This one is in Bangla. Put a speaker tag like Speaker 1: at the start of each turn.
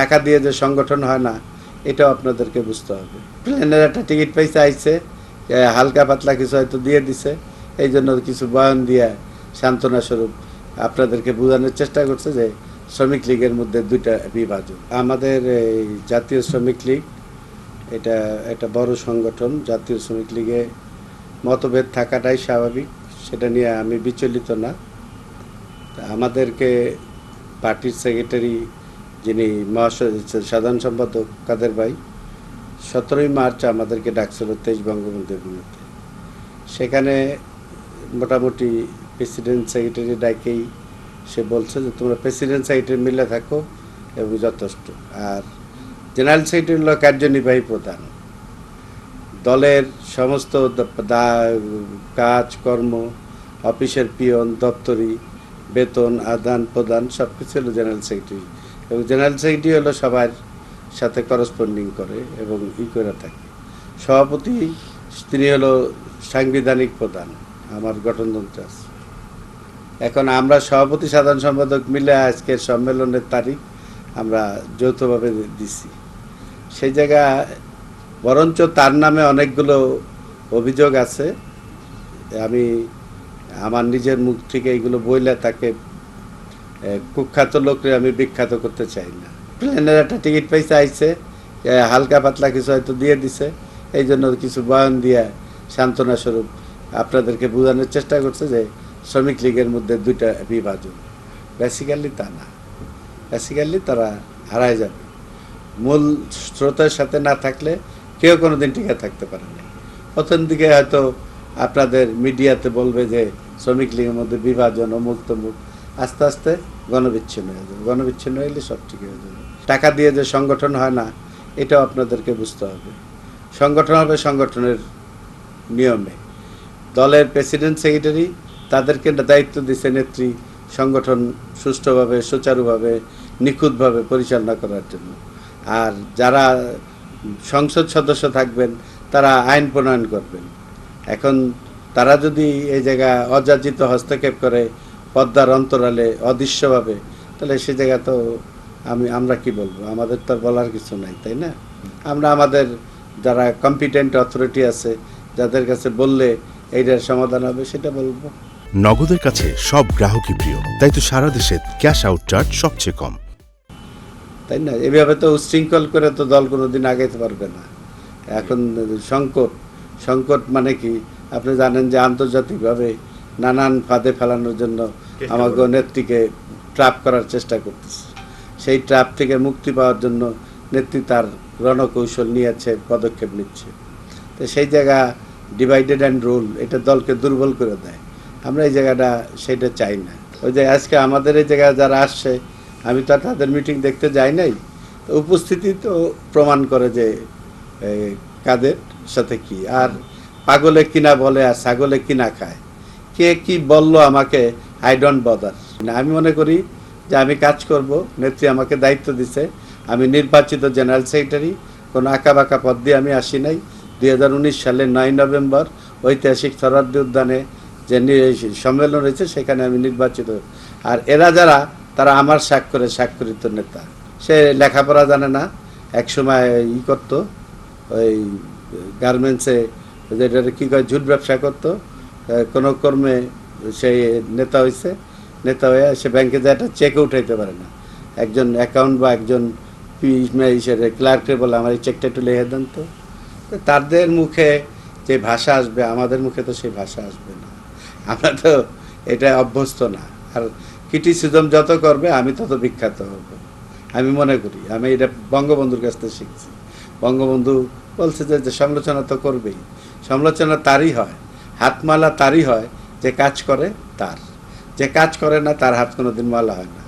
Speaker 1: টাকা দিয়ে যে সংগঠন হয় না, এটাও আপনাদেরকে বুঝতে হবে। প্লেনের একটা টিকিট পয়সা আইছে হালকা পাতলা কিছু হয়তো দিয়ে দিছে, এই জন্য কিছু বয়ান দিয়ে সান্ত্বনা স্বরূপ আপনাদেরকে বোঝানোর চেষ্টা করছে যে শ্রমিক লীগের মধ্যে দুইটা বিভাজন। আমাদের এই জাতীয় শ্রমিক লীগ, এটা একটা বড় সংগঠন, জাতীয় শ্রমিক লীগে মতভেদ থাকাটাই স্বাভাবিক, সেটা নিয়ে আমি বিচলিত না। আমাদেরকে পার্টির সেক্রেটারি যিনি সাধারণ সম্পাদক কাদের ভাই, সতেরোই মার্চ আমাদেরকে ডাকছিল তেইশ বঙ্গবন্ধুর বিরুদ্ধে। সেখানে মোটামুটি প্রেসিডেন্ট সেক্রেটারি ডাকেই সে বলছে যে, তোমরা প্রেসিডেন্ট সেক্রেটারি মিলে থাকো, এবং যথেষ্ট। আর জেনারেল সেক্রেটারি হলো কার্যনির্বাহী প্রধান। দলের সমস্ত দ- দা- কাজ, কর্ম, অফিসের পিয়ন, দপ্তরি বেতন, আদান, প্রদান সব কিছু হলো জেনারেল সেক্রেটারি। এবং জেনারেল সেক্রেটারি হলো সবার সাথে করসপন্ডিং করে এবং ই করে থাকে। সভাপতি, তিনি হলো সাংবিধানিক প্রধান, আমার গঠনতন্ত্র আছে। এখন আমরা সভাপতি, সাধারণ সম্পাদক মিলে আজকের সম্মেলনের তারিখ আমরা যৌথভাবে দিছি। সেই জায়গা, বরঞ্চ তার নামে অনেকগুলো অভিযোগ আছে। আমি আমার নিজের মুখ থেকে এইগুলো বইলে তাকে কুখ্যাত লোকরে আমি বিখ্যাত করতে চাই না। প্লেনের একটা টিকিট পাইছে আইছে হালকা পাতলা কিছু হয়তো দিয়ে দিছে এই জন্য কিছু বয়ান দিয়ে সান্ত্বনা স্বরূপ আপনাদেরকে বোঝানোর চেষ্টা করছে যে শ্রমিক লীগের মধ্যে দুইটা বিভাজন। বেসিক্যালি তা না। বেসিক্যালি তারা হারায় যাবে। মূল স্রোতের সাথে না থাকলে কেউ কোনো দিন টিকে থাকতে পারে না। প্রথম দিকে হয়তো আপনাদের মিডিয়াতে বলবে যে শ্রমিক লীগের মধ্যে বিভাজন, অমুক তমুক, আস্তে আস্তে গণবিচ্ছিন্ন হয়ে যাবে। গণবিচ্ছিন্ন হইলে সব ঠিক হয়ে যাবে। টাকা দিয়ে যে সংগঠন হয় না, এটাও আপনাদেরকে বুঝতে হবে। সংগঠন হবে সংগঠনের নিয়মে। দলের প্রেসিডেন্ট, সেক্রেটারি, তাদেরকে দায়িত্ব দিচ্ছে নেত্রী সংগঠন সুষ্ঠুভাবে, সুচারুভাবে, নিখুঁতভাবে পরিচালনা করার জন্য। আর যারা সংসদ সদস্য থাকবেন, তারা আইন প্রণয়ন করবেন। এখন তারা যদি এই জায়গা অযাচিত হস্তক্ষেপ করে পদ্মার অন্তরালে অদৃশ্যভাবে তাহলে সে জায়গা তো আমি আমরা কি বলব? আমাদের তো বলার কিছু নাই তাই না? আমরা আমাদের যারা কম্পিটেন্ট অথরিটি আছে যাদের কাছে বললে এইটার সমাধান হবে সেটা বলব।
Speaker 2: নগদের কাছে সব গ্রাহকই প্রিয় তাই তো সারা দেশে ক্যাশ আউট চার্জ সবচেয়ে কম।
Speaker 1: তাই না? এভাবে তো উশৃঙ্খল করে তো দল কোনোদিন আগাইতে পারবে না। এখন সংকট। সংকট মানে কি? আপনি জানেন যে আন্তর্জাতিকভাবে নানান ফাঁদে ফেলানোর জন্য আমাকে নেত্রীকে ট্রাপ করার চেষ্টা করতেছে। সেই ট্রাপ থেকে মুক্তি পাওয়ার জন্য নেত্রী তার রণকৌশল নিয়েছে পদক্ষেপ নিচ্ছে। তো সেই জায়গা ডিভাইডেড অ্যান্ড রুল এটা দলকে দুর্বল করে দেয়। আমরা এই জায়গাটা সেটা চাই না। ওই যে আজকে আমাদের এই জায়গায় যারা আসছে আমি তো তাদের মিটিং দেখতে যাই নাই। তো উপস্থিতি তো প্রমাণ করে যে কাদের? সাথে কি? আর পাগলে কিনা বলে আর ছাগলে কিনা খায়। কে কি বলল আমাকে? আই ডোন্ট বদার আমি মনে করি যে আমি কাজ করব, নেত্রী আমাকে দায়িত্ব দিছে। আমি নির্বাচিত জেনারেল সেক্রেটারি, কোনো আঁকা বাঁকা পদ দিয়ে আমি আসি নাই। দুই সালের নয় নভেম্বর ঐতিহাসিক সরাদ্দি উদ্যানে যে সম্মেলন রয়েছে সেখানে আমি নির্বাচিত। আর এরা যারা, তারা আমার স্বাক্ষরে স্বাক্ষরিত নেতা। সে লেখাপড়া জানে না। একসময় ই করতো, ওই গার্মেন্টসে যেটা কী করে ঝুট ব্যবসা করতো কোনো কর্মে সে নেতা হয়েছে নেতা হয়ে সে ব্যাংকে যায়, একটা চেক উঠাইতে পারে না। একজন অ্যাকাউন্ট বা একজন হিসেবে ক্লার্কে বলে, আমার এই চেকটা একটু লিখে দেন তো। তো তাদের মুখে যে ভাষা আসবে, আমাদের মুখে তো সেই ভাষা আসবে না। আমরা তো এটা অভ্যস্ত না। আর ক্রিটিসিজম যত করবে, আমি তত বিখ্যাত হব। আমি মনে করি, আমি এটা বঙ্গবন্ধুর কাছ থেকে শিখছি। বঙ্গবন্ধু বলছে যে সমালোচনা তো করবেই। সমালোচনা তারই হয়, হাতমালা তারই হয়, যে কাজ করে তার। যে কাজ করে না, তার হাত কোনো দিন মালা হয় না।